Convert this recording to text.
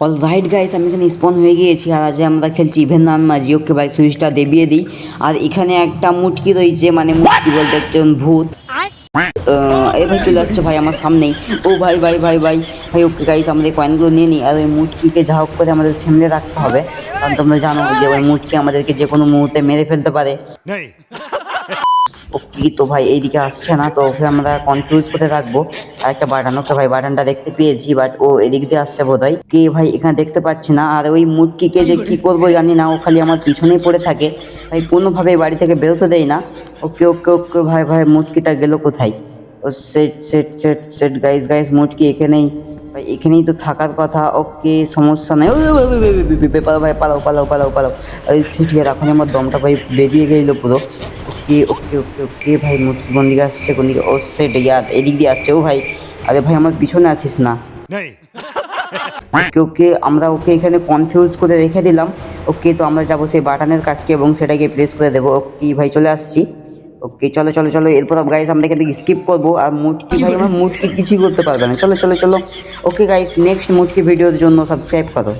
All right guys আমি এখানে স্পন হয়ে গিয়েছি। আর আজ আমরা খেলছি ইভেন নান মাঝি ওকে ভাই সুইচটা দেবিয়ে দিই। আর এখানে একটা মুটকি রয়েছে মানে মুটকি বলতে একজন ভূত। আহ, এই ভাই চলে আসছে ভাই আমার সামনেই। ও ভাই ভাই ভাই ভাই। ভাই ওকে গাইস আমাদের কয়েনগুলো নিয়ে নিই আর ওই মুটকিকে যা হোক করে আমাদের সামনে রাখতে হবে। কারণ তোমরা জানো যে ওই মুটকি আমাদেরকে যে কোনো মুহূর্তে মেরে ফেলতে পারে। তো ভাই এইদিকে আসছে না তো ওকে আমরা কনফিউজ করে রাখব আর একটা বাটন ওকে ভাই বাটনটা দেখতে পেয়েছি বাট ও এদিক দিয়ে আসছে বোধ হয় কে ভাই এখানে দেখতে পাচ্ছি না আর ওই মুটকিকে যে কি করব জানি না ও খালি আমার পিছনেই পড়ে থাকে। ভাই কোনোভাবে বাড়ি থেকে বেরোতে দেয় না। ওকে ওকে ওকে ভাই ভাই মুটকিটা গেল কোথায়? ও set set set set guys guys মুটকি এখানেই। ভাই এখানেই তো থাকার কথা ওকে সমস্যা নাই। পালাও ভাই পালাও পালাও পালাও পালাও। আরে সেট গিয়ে এখন আমার দমটা ভাই বেরিয়ে গেল পুরো। ওকে ওকে ওকে ওকে ভাই মুটকি কোন দিকে আসছে কোন দিকে ও সেট ইয়ার এদিক দিয়ে আসছে? ও ভাই আরে ভাই আমার পিছনে আছিস না। ওকে ওকে আমরা ওকে এখানে কনফিউজ করে রেখে দিলাম। ওকে তো আমরা যাব সেই বাটনের কাছকে এবং সেটাকে প্রেস করে দেবো। ওকে ভাই চলে আসছি? ওকে চলো চলো চলো এরপর গাইস আমরা এখান থেকে স্কিপ করব। আর মুটকি ভাই আমার মুটকি কিছুই করতে পারবে না। চলো চলো চলো। ওকে গাইস নেক্সট মুটকি ভিডিওর জন্য সাবস্ক্রাইব করো।